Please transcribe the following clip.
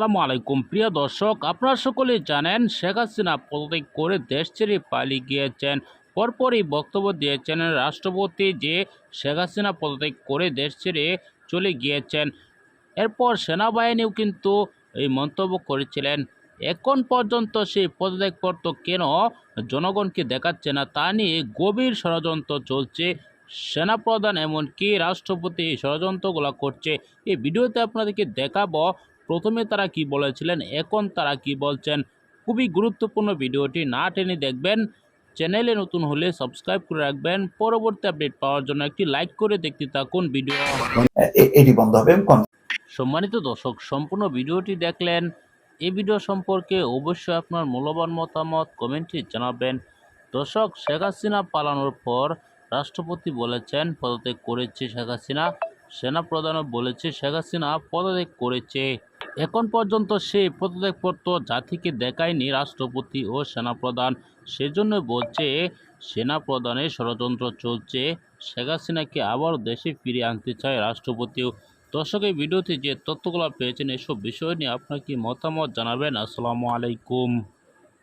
আসসালামু আলাইকুম। প্রিয় দর্শক, আপনারা সকলে জানেন, শেখ হাসিনা পদত্যাগ করে দেশ ছেড়ে পালিয়ে গিয়েছেন। পরপরই বক্তব্য দিয়েছেন রাষ্ট্রপতি যে শেখ হাসিনা পদত্যাগ করে দেশ ছেড়ে চলে গিয়েছেন। এরপর সেনাবাহিনীও কিন্তু এই মন্তব্য করেছিলেন। এখন পর্যন্ত সেই পদত্যাগপত্র কেন জনগণকে দেখাচ্ছে না, তা নিয়ে গভীর ষড়যন্ত্র চলছে। সেনাপ্রধান এমনকি রাষ্ট্রপতি এই ষড়যন্ত্রগুলো করছে। এই ভিডিওতে আপনাদেরকে দেখাবো প্রথমে তারা কি বলেছিলেন এখন তারা কি বলছেন খুবই গুরুত্বপূর্ণ ভিডিওটি না টেনে দেখবেন চ্যানেলে নতুন হলে সাবস্ক্রাইব করে রাখবেন পরবর্তী আপডেট পাওয়ার জন্য একটি লাইক করে দেখতে থাকুন ভিডিও। এটি বন্ধ হবে সম্মানিত দর্শক সম্পূর্ণ ভিডিওটি দেখলেন এই ভিডিও সম্পর্কে অবশ্যই আপনার মূল্যবান মতামত কমেন্টে জানাবেন। দর্শক শেখ হাসিনা পালানোর পর রাষ্ট্রপতি বলেছেন পদত্যাগ করেছে শেখ হাসিনা সেনাপ্রধানও বলেছে শেখ হাসিনা পদত্যাগ করেছে। এখন পর্যন্ত সেই পদত্যাগপত্র জাতিকে দেখায়নি রাষ্ট্রপতি ও সেনাপ্রধান। সেজন্য বলছে, সেনাপ্রধানের ষড়যন্ত্র চলছে। শেখ হাসিনাকে আবার দেশে ফিরিয়ে আনতে চায় রাষ্ট্রপতিও। দর্শকের ভিডিওতে যে তথ্যগুলো পেয়েছেন, এসব বিষয় নিয়ে আপনার কি মতামত জানাবেন? আসসালামু আলাইকুম।